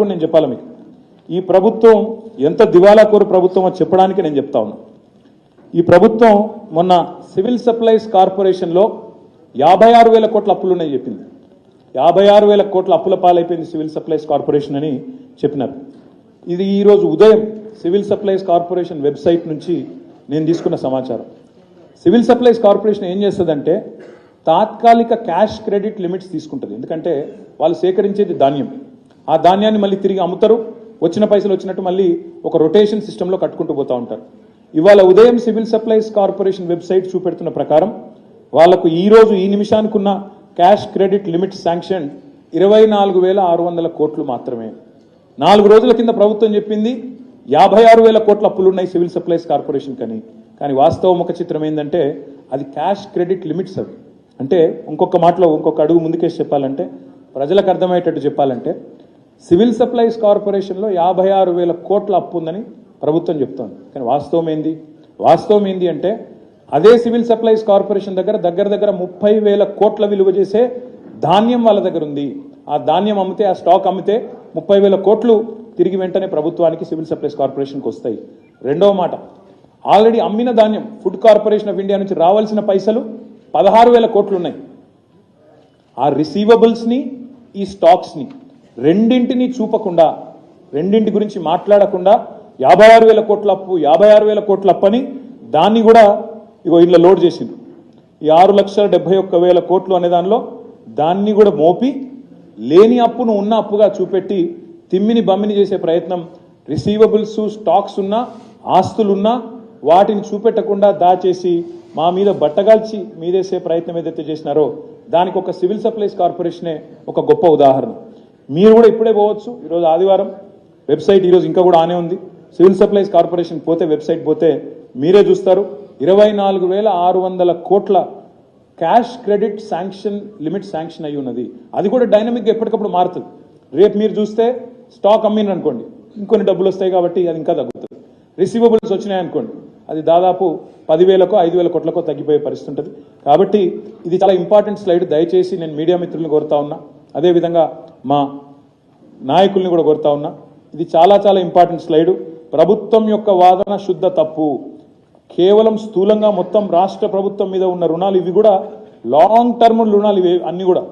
కూడా నేను చెప్పాలి మీకు? ఈ ప్రభుత్వం ఎంత దివాలా కోరు ప్రభుత్వం అని చెప్పడానికి నేను చెప్తా ఉన్నా. ఈ ప్రభుత్వం మొన్న సివిల్ సప్లైస్ కార్పొరేషన్లో యాభై ఆరు వేల కోట్ల అప్పులున్నాయి చెప్పింది. యాభై ఆరు వేల కోట్ల అప్పుల పాలైపోయింది సివిల్ సప్లైస్ కార్పొరేషన్ అని చెప్పినారు. ఇది ఈరోజు ఉదయం సివిల్ సప్లైస్ కార్పొరేషన్ వెబ్సైట్ నుంచి నేను తీసుకున్న సమాచారం. సివిల్ సప్లైస్ కార్పొరేషన్ ఏం చేస్తుందంటే తాత్కాలిక క్యాష్ క్రెడిట్ లిమిట్స్ తీసుకుంటుంది. ఎందుకంటే వాళ్ళు సేకరించేది ధాన్యం. ఆ ధాన్యాన్ని మళ్ళీ తిరిగి అమ్ముతారు. వచ్చిన పైసలు వచ్చినట్టు మళ్ళీ ఒక రొటేషన్ సిస్టంలో కట్టుకుంటూ పోతూ ఉంటారు. ఇవాళ ఉదయం సివిల్ సప్లైస్ కార్పొరేషన్ వెబ్సైట్ చూపెడుతున్న ప్రకారం వాళ్ళకు ఈ రోజు ఈ నిమిషానికి ఉన్న క్యాష్ క్రెడిట్ లిమిట్ శాంక్షన్ ఇరవై నాలుగు వేల ఆరు వందల కోట్లు మాత్రమే. నాలుగు రోజుల కింద ప్రభుత్వం చెప్పింది యాభై ఆరు వేల కోట్ల అప్పులు ఉన్నాయి సివిల్ సప్లైస్ కార్పొరేషన్ కని. కానీ వాస్తవ ముఖ చిత్రం ఏంటంటే అది క్యాష్ క్రెడిట్ లిమిట్స్ అవి. అంటే ఇంకొక మాటలో ఇంకొక అడుగు ముందుకేసి చెప్పాలంటే ప్రజలకు అర్థమయ్యేటట్టు చెప్పాలంటే సివిల్ సప్లైస్ కార్పొరేషన్లో యాభై ఆరు వేల కోట్ల అప్పు ఉందని ప్రభుత్వం చెప్తోంది. కానీ వాస్తవం ఏంది? వాస్తవం ఏంది అంటే అదే సివిల్ సప్లైస్ కార్పొరేషన్ దగ్గర దగ్గర దగ్గర ముప్పై వేల కోట్ల విలువ చేసే ధాన్యం వాళ్ళ దగ్గర ఉంది. ఆ ధాన్యం అమ్మితే ఆ స్టాక్ అమ్మితే ముప్పై వేల కోట్లు తిరిగి వెంటనే ప్రభుత్వానికి సివిల్ సప్లైస్ కార్పొరేషన్కి వస్తాయి. రెండవ మాట ఆల్రెడీ అమ్మిన ధాన్యం ఫుడ్ కార్పొరేషన్ ఆఫ్ ఇండియా నుంచి రావాల్సిన పైసలు పదహారు వేల కోట్లు ఉన్నాయి. ఆ రిసీవబుల్స్ని ఈ స్టాక్స్ని రెండింటిని చూపకుండా రెండింటి గురించి మాట్లాడకుండా యాభై ఆరు వేల కోట్ల అప్పు యాభై ఆరు వేల కోట్ల అప్పని దాన్ని కూడా ఇగో ఇంట్లో లోడ్ చేసిండ్రు. ఈ ఆరు లక్షల డెబ్బై ఒక్క వేల కోట్లు అనే దానిలో దాన్ని కూడా మోపి లేని అప్పును ఉన్న అప్పుగా చూపెట్టి తిమ్మిని బమ్మిని చేసే ప్రయత్నం రిసీవబుల్స్ స్టాక్స్ ఉన్నా ఆస్తులున్నా వాటిని చూపెట్టకుండా దాచేసి మా మీద బట్టగాల్చి మీదేసే ప్రయత్నం ఏదైతే చేసినారో దానికి ఒక సివిల్ సప్లైస్ కార్పొరేషనే ఒక గొప్ప ఉదాహరణ. మీరు కూడా ఇప్పుడే పోవచ్చు. ఈరోజు ఆదివారం వెబ్సైట్ ఈరోజు ఇంకా కూడా ఆనే ఉంది. సివిల్ సప్లైస్ కార్పొరేషన్ పోతే వెబ్సైట్ పోతే మీరే చూస్తారు. ఇరవై నాలుగు వేల ఆరు వందల కోట్ల cash credit sanction limit sanction అయి ఉన్నది. అది కూడా డైనమిక్ ఎప్పటికప్పుడు మారుతుంది. రేపు మీరు చూస్తే స్టాక్ అమ్మిండ్రు అనుకోండి. ఇంకొన్ని డబ్బులు వస్తాయి కాబట్టి అది ఇంకా తగ్గుతుంది. రిసీవబుల్స్ వచ్చినాయి అనుకోండి. అది దాదాపు పదివేలకో ఐదు వేల కోట్లకో తగ్గిపోయే పరిస్థితి ఉంటుంది. కాబట్టి ఇది చాలా ఇంపార్టెంట్ స్లైడ్. దయచేసి నేను మీడియా మిత్రులను కోరుతా ఉన్నా. అదేవిధంగా మా నాయకుల్ని కూడా కోరుతా ఉన్నా. ఇది చాలా చాలా ఇంపార్టెంట్ స్లైడు. ప్రభుత్వం యొక్క వాదన శుద్ధ తప్పు. కేవలం స్థూలంగా మొత్తం రాష్ట్ర ప్రభుత్వం మీద ఉన్న రుణాలు ఇవి కూడా లాంగ్ టర్మ్ రుణాలు ఇవి అన్నీ కూడా.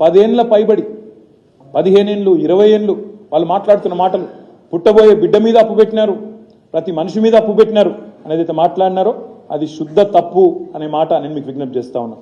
పదేండ్ల పైబడి పదిహేనేండ్లు ఇరవై ఏండ్లు వాళ్ళు మాట్లాడుతున్న మాటలు. పుట్టబోయే బిడ్డ మీద అప్పు పెట్టినారు. ప్రతి మనిషి మీద అప్పు పెట్టినారు. అనేది అయితే మాట్లాడినారో అది శుద్ధ తప్పు అనే మాట నేను మీకు విజ్ఞప్తి చేస్తా ఉన్నా.